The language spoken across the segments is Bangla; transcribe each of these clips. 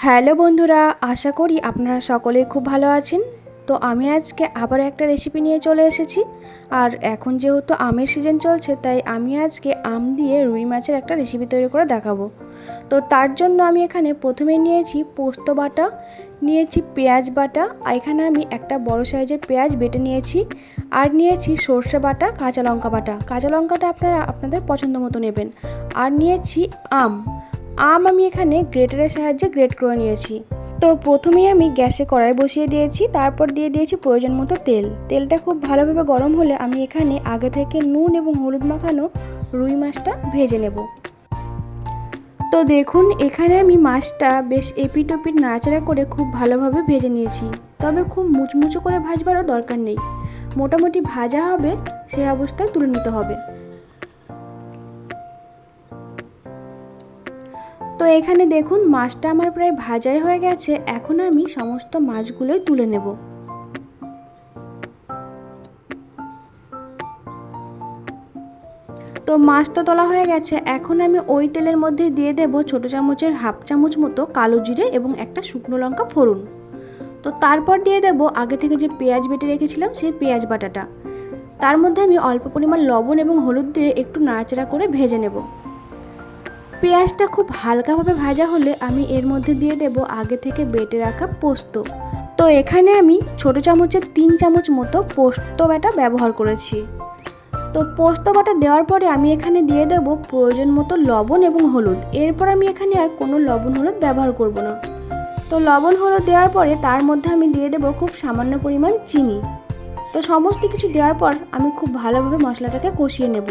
হ্যালো বন্ধুরা, আশা করি আপনারা সকলেই খুব ভালো আছেন। তো আমি আজকে আবার একটা রেসিপি নিয়ে চলে এসেছি। আর এখন যেহেতু আমের সিজন চলছে, তাই আমি আজকে আম দিয়ে রুই মাছের একটা রেসিপি তৈরি করে দেখাবো। তো তার জন্য আমি এখানে প্রথমে নিয়েছি পোস্ত বাটা, নিয়েছি পেঁয়াজ বাটা, আর এখানে আমি একটা বড় সাইজের পেঁয়াজ বেটে নিয়েছি। আর নিয়েছি সর্ষে বাটা, কাঁচা লঙ্কা বাটা। কাঁচা লঙ্কাটা আপনারা আপনাদের পছন্দ মতো নেবেন। আর নিয়েছি আম। আম আমি এখানে গ্রেটারের সাহায্যে গ্রেট করে নিয়েছি। তো প্রথমেই আমি গ্যাসে কড়াই বসিয়ে দিয়েছি, তারপর দিয়ে দিয়েছি প্রয়োজন মতো তেল। তেলটা খুব ভালোভাবে গরম হলে আমি এখানে আগে থেকে নুন এবং হলুদ মাখানো রুই মাছটা ভেজে নেব। তো দেখুন, এখানে আমি মাছটা বেশ এপিট ওপিট নাড়াচাড়া করে খুব ভালোভাবে ভেজে নিয়েছি। তবে খুব মুচমুচো করে ভাজবারও দরকার নেই। মোটামুটি ভাজা হবে সেই অবস্থায় তুলে নিতে হবে। তো এখানে দেখুন, মাছটা আমার প্রায় ভাজাই হয়ে গেছে। এখন আমি সমস্ত মাছগুলোই তুলে নেব। তো মাছ তো তোলা হয়ে গেছে। এখন আমি ওই তেলের মধ্যে দিয়ে দেব ছোট চামচের হাফ চামচ মতো কালো জিরে এবং একটা শুকনো লঙ্কা ফোড়ন। তো তারপর দিয়ে দেব আগে থেকে যে পেঁয়াজ বেটে রেখেছিলাম, সেই পেঁয়াজ বাটাটা। তার মধ্যে আমি অল্প পরিমাণ লবণ এবং হলুদ দিয়ে একটু নাড়াচাড়া করে ভেজে নেব। পেঁয়াজটা খুব হালকাভাবে ভাজা হলে আমি এর মধ্যে দিয়ে দেব আগে থেকে বেটে রাখা পোস্ত। তো এখানে আমি ছোট চামচের তিন চামচ মতো পোস্ত বাটা ব্যবহার করেছি। তো পোস্ত বাটা দেওয়ার পরে আমি এখানে দিয়ে দেব প্রয়োজন মতো লবণ এবং হলুদ। এরপর আমি এখানে আর কোনো লবণ হলুদ ব্যবহার করব না। তো লবণ হলুদ দেওয়ার পরে তার মধ্যে আমি দিয়ে দেব খুব সামান্য পরিমাণ চিনি। তো সমস্ত কিছু দেওয়ার পর আমি খুব ভালোভাবে মশলাটাকে কষিয়ে নেব।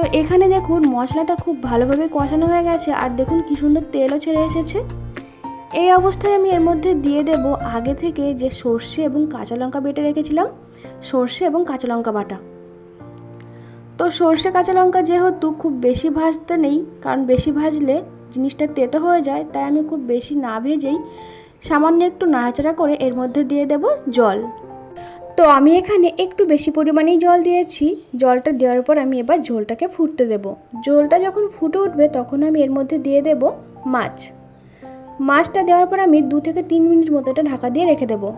তো এখানে দেখুন মশলাটা খুব ভালোভাবে কষানো হয়ে গেছে, আর দেখুন কি সুন্দর তেলও ছেড়ে এসেছে। এই অবস্থায় আমি এর মধ্যে দিয়ে দেব আগে থেকে যে সর্ষে এবং কাঁচা লঙ্কা বেটে রেখেছিলাম, সর্ষে এবং কাঁচা লঙ্কা বাটা। তো সর্ষে, কাঁচা লঙ্কা যেহেতু খুব বেশি ভাজতে নেই, কারণ বেশি ভাজলে জিনিসটা তেতো হয়ে যায়, তাই আমি খুব বেশি না ভেজেই সামান্য একটু নাড়াচাড়া করে এর মধ্যে দিয়ে দেব জল। তো আমি এখানে একটু বেশি পরিমাণেই জল দিয়েছি। জলটা দেওয়ার পর আমি এবার ঝোলটাকে ফুটতে দেব। ঝোলটা যখন ফুটে উঠবে তখন আমি এর মধ্যে দিয়ে দেব মাছ। মাছটা দেওয়ার পর আমি দু থেকে তিন মিনিট মতো এটা ঢাকা দিয়ে রেখে দেবো।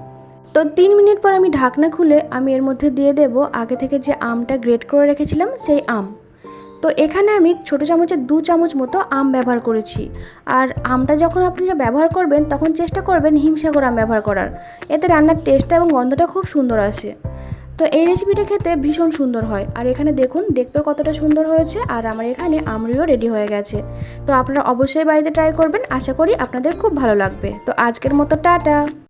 তো তিন মিনিট পর আমি ঢাকনা খুলে আমি এর মধ্যে দিয়ে দেব। আগে থেকে যে আমটা গ্রেট করে রেখেছিলাম সেই আম। তো এখানে আমি ছোটো চামচের দু চামচ মতো আম ব্যবহার করেছি। আর আমটা যখন আপনারা ব্যবহার করবেন, তখন চেষ্টা করবেন হিমসাগর আম ব্যবহার করার। এতে রান্নার টেস্টটা এবং গন্ধটা খুব সুন্দর আসে। তো এই রেসিপিটা খেতে ভীষণ সুন্দর হয়। আর এখানে দেখুন, দেখতেও কতটা সুন্দর হয়েছে। আর আমার এখানে আমরিও রেডি হয়ে গেছে। তো আপনারা অবশ্যই বাড়িতে ট্রাই করবেন। আশা করি আপনাদের খুব ভালো লাগবে। তো আজকের মতো টাটা!